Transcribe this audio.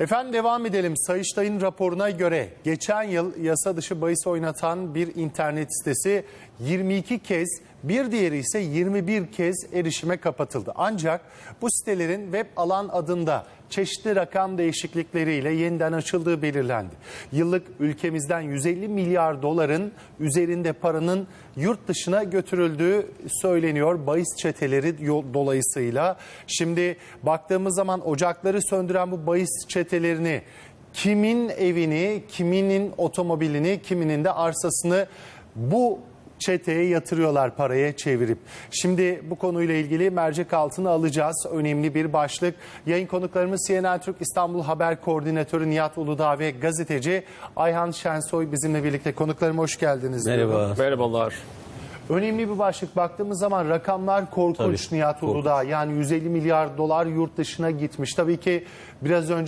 Efendim devam edelim. Sayıştay'ın raporuna göre geçen yıl yasa dışı bahis oynatan bir internet sitesi 22 kez bir diğeri ise 21 kez erişime kapatıldı. Ancak bu sitelerin web alan adında çeşitli rakam değişiklikleriyle yeniden açıldığı belirlendi. Yıllık ülkemizden 150 milyar doların üzerinde paranın yurt dışına götürüldüğü söyleniyor bahis çeteleri dolayısıyla. Şimdi baktığımız zaman ocakları söndüren bu bahis çetelerini kimin evini, kiminin otomobilini, kiminin de arsasını bu çeteye yatırıyorlar paraya çevirip. Şimdi bu konuyla ilgili mercek altına alacağız. Önemli bir başlık. Yayın konuklarımız CNN Türk İstanbul Haber Koordinatörü Nihat Uludağ ve gazeteci Ayhan Şensoy bizimle birlikte. Konuklarım hoş geldiniz. diyorum. Merhaba. Merhabalar. Önemli bir başlık. Baktığımız zaman rakamlar korkunç Tabii, Nihat Uludağ. Yani 150 milyar dolar yurt dışına gitmiş. Tabii ki biraz önce